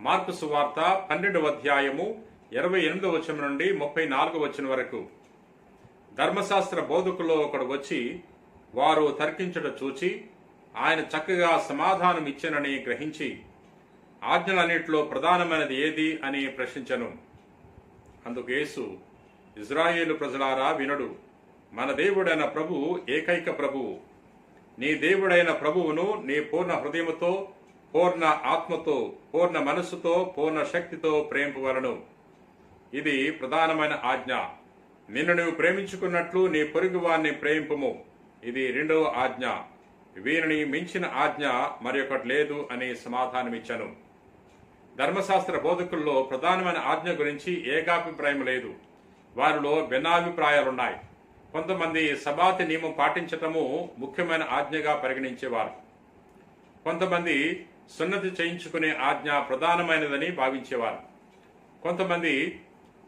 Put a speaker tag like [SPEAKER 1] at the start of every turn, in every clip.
[SPEAKER 1] Mark సువార్త పన్నెండవ అధ్యాయము ఇరవై ఎనిమిదవ వచనం నుండి ముప్పై నాలుగవ వచనం వరకు. ధర్మశాస్త్ర బోధకుల్లో ఒకడు వచ్చి వారు తర్కించుట చూచి ఆయన చక్కగా సమాధానం ఇచ్చానని గ్రహించి ఆజ్ఞలన్నిటిలో ప్రధానమైనది ఏది అని ప్రశ్నించను. అందుకు యేసు ఇజ్రాయేలు ప్రజలారా వినడు మన దేవుడైన ప్రభువు ఏకైక ప్రభువు. నీ దేవుడైన ప్రభువును నీ పూర్ణ హృదయముతో పూర్ణ ఆత్మతో పూర్ణ మనస్సుతో పూర్ణ శక్తితో ప్రేమింపవలను. ఇది ప్రధానమైన ఆజ్ఞ. నిన్ను నువ్వు ప్రేమించుకున్నట్లు నీ పొరుగు వారిని ప్రేమింపము. ఇది రెండవ ఆజ్ఞ. వీరిని మించిన ఆజ్ఞ మరొకటి లేదు అని సమాధానమిచ్చాను. ధర్మశాస్త్ర బోధకుల్లో ప్రధానమైన ఆజ్ఞ గురించి ఏకాభిప్రాయం లేదు. వారిలో భిన్నాభిప్రాయాలున్నాయి. కొంతమంది సబాతి నియమం పాటించటము ముఖ్యమైన ఆజ్ఞగా పరిగణించేవారు. కొంతమంది సున్నతి చేయించుకునే ఆజ్ఞ ప్రధానమైనదని భావించేవారు. కొంతమంది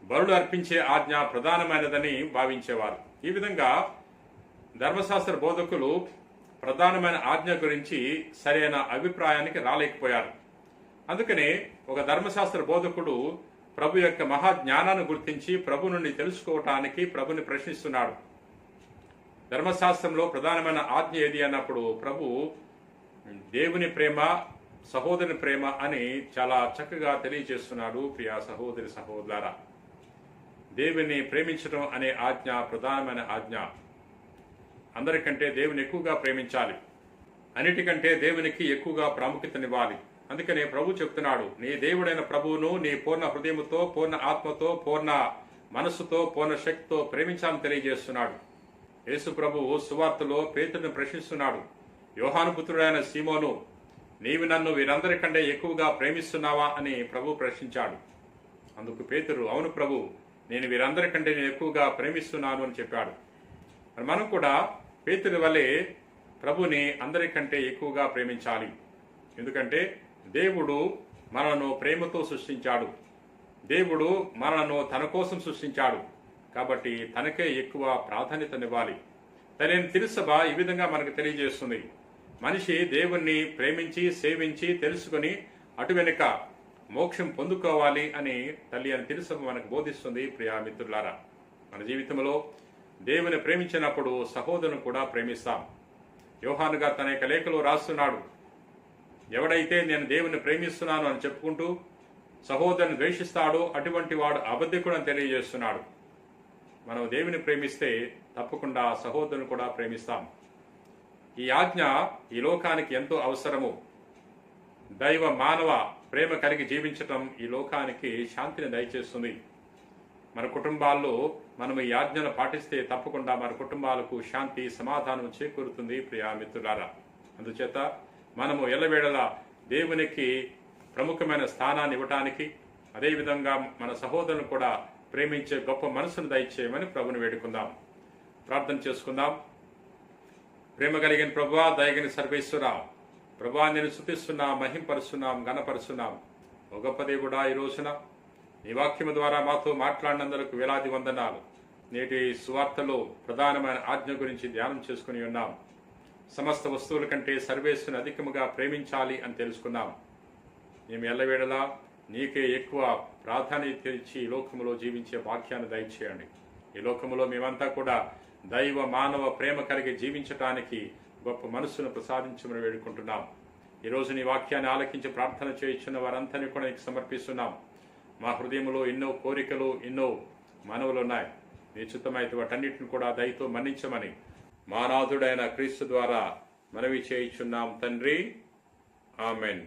[SPEAKER 1] బరుడు అర్పించే ఆజ్ఞ ప్రధానమైనదని భావించేవారు. ఈ విధంగా ధర్మశాస్త్ర బోధకులు ప్రధానమైన ఆజ్ఞ గురించి సరైన అభిప్రాయానికి రాలేకపోయారు. అందుకనే ఒక ధర్మశాస్త్ర బోధకుడు ప్రభు యొక్క మహా జ్ఞానాన్ని గుర్తించి ప్రభు నుండి తెలుసుకోవటానికి ప్రభుని ప్రశ్నిస్తున్నాడు. ధర్మశాస్త్రంలో ప్రధానమైన ఆజ్ఞ ఏది అన్నప్పుడు ప్రభు దేవుని ప్రేమ సహోదరుని ప్రేమ అని చాలా చక్కగా తెలియజేస్తున్నాడు ప్రియా సహోదరి సహోదర దేవుని ప్రేమించడం అనే ఆజ్ఞ ప్రధానమైన ఆజ్ఞ. అందరికంటే దేవుని ఎక్కువగా ప్రేమించాలి. అన్నిటికంటే దేవునికి ఎక్కువగా ప్రాముఖ్యతనివ్వాలి. అందుకనే ప్రభు చెప్తున్నాడు నీ దేవుడైన ప్రభువును నీ పూర్ణ హృదయముతో పూర్ణ ఆత్మతో పూర్ణ మనస్సుతో పూర్ణ శక్తితో ప్రేమించాలని తెలియజేస్తున్నాడు. యేసు ప్రభువు సువార్తలో పేతుడిని ప్రశ్నిస్తున్నాడు యోహానుపుత్రుడైన సీమోను నీవు నన్ను వీరందరికంటే ఎక్కువగా ప్రేమిస్తున్నావా అని ప్రభు ప్రశ్నించాడు. అందుకు పేతురు అవును ప్రభు నేను వీరందరికంటే నేను ఎక్కువగా ప్రేమిస్తున్నాను అని చెప్పాడు. మరి మనం కూడా పేతుడి వలె ప్రభుని అందరికంటే ఎక్కువగా ప్రేమించాలి. ఎందుకంటే దేవుడు మనను ప్రేమతో సృష్టించాడు. దేవుడు మనను తన కోసం సృష్టించాడు. కాబట్టి తనకే ఎక్కువ ప్రాధాన్యతనివ్వాలి. తనని తిరుసభ ఈ విధంగా మనకు తెలియజేస్తుంది. మనిషి దేవుణ్ణి ప్రేమించి సేవించి తెలుసుకొని అటు వెనుక మోక్షం పొందుకోవాలి అని తల్లి అని తెలుసు మనకు బోధిస్తుంది ప్రియా మిత్రులారా. మన జీవితంలో దేవుని ప్రేమించినప్పుడు సహోదరుని కూడా ప్రేమిస్తాం. యోహాను గారు తన యొక్క లేఖలో రాస్తున్నాడు ఎవడైతే నేను దేవుని ప్రేమిస్తున్నాను అని చెప్పుకుంటూ సహోదరుని ద్వేషిస్తాడో అటువంటి వాడు అబద్ధికుడు అని తెలియజేస్తున్నాడు. మనం దేవుని ప్రేమిస్తే తప్పకుండా సహోదరుని కూడా ప్రేమిస్తాం. ఈ ఆజ్ఞ ఈ లోకానికి ఎంతో అవసరము. దైవ మానవ ప్రేమ కలిగి జీవించటం ఈ లోకానికి శాంతిని దయచేస్తుంది. మన కుటుంబాల్లో మనం ఈ ఆజ్ఞను పాటిస్తే తప్పకుండా మన కుటుంబాలకు శాంతి సమాధానం చేకూరుతుంది ప్రియా మిత్రులారా. అందుచేత మనము ఎల్లవేళల దేవునికి ప్రముఖమైన స్థానాన్ని ఇవ్వటానికి అదేవిధంగా మన సహోదరులను కూడా ప్రేమించే గొప్ప మనసును దయచేయమని ప్రభుని వేడుకుందాం. ప్రార్థన చేసుకుందాం. ప్రేమ కలిగిన ప్రభా దయగిన సర్వేశ్వర. ప్రభా నేను శుతిస్తున్నాం మహింపరుస్తున్నాం గణపరుస్తున్నాం ఓ గొప్ప కూడా ఈ రోజున నీ వాక్యము ద్వారా మాతో మాట్లాడినందుకు వేలాది వందనాలు. నేటి సువార్తలో ప్రధానమైన ఆజ్ఞ గురించి ధ్యానం చేసుకుని ఉన్నాం. సమస్త వస్తువుల కంటే సర్వేశ్వరుని అధికముగా ప్రేమించాలి అని తెలుసుకున్నాం. మేము ఎల్లవేళలా నీకే ఎక్కువ ప్రాధాన్యత ఇచ్చి ఈ లోకములో జీవించే వాక్యాన్ని దయచేయండి. ఈ లోకములో మేమంతా కూడా దైవ మానవ ప్రేమ కలిగి జీవించటానికి గొప్ప మనస్సును ప్రసాదించమని వేడుకుంటున్నాం. ఈరోజు నీ వాక్యాన్ని ఆలకించి ప్రార్థన చేయించిన వారందరినీ కూడా నీకు సమర్పిస్తున్నాం. మా హృదయంలో ఎన్నో కోరికలు ఎన్నో మనవులు ఉన్నాయి నీ చిత్తమైతే వాటన్నిటిని కూడా దయతో మన్నించమని మానాథుడైన క్రీస్తు ద్వారా మనవి చేయించున్నాం తండ్రి. ఆమెన్.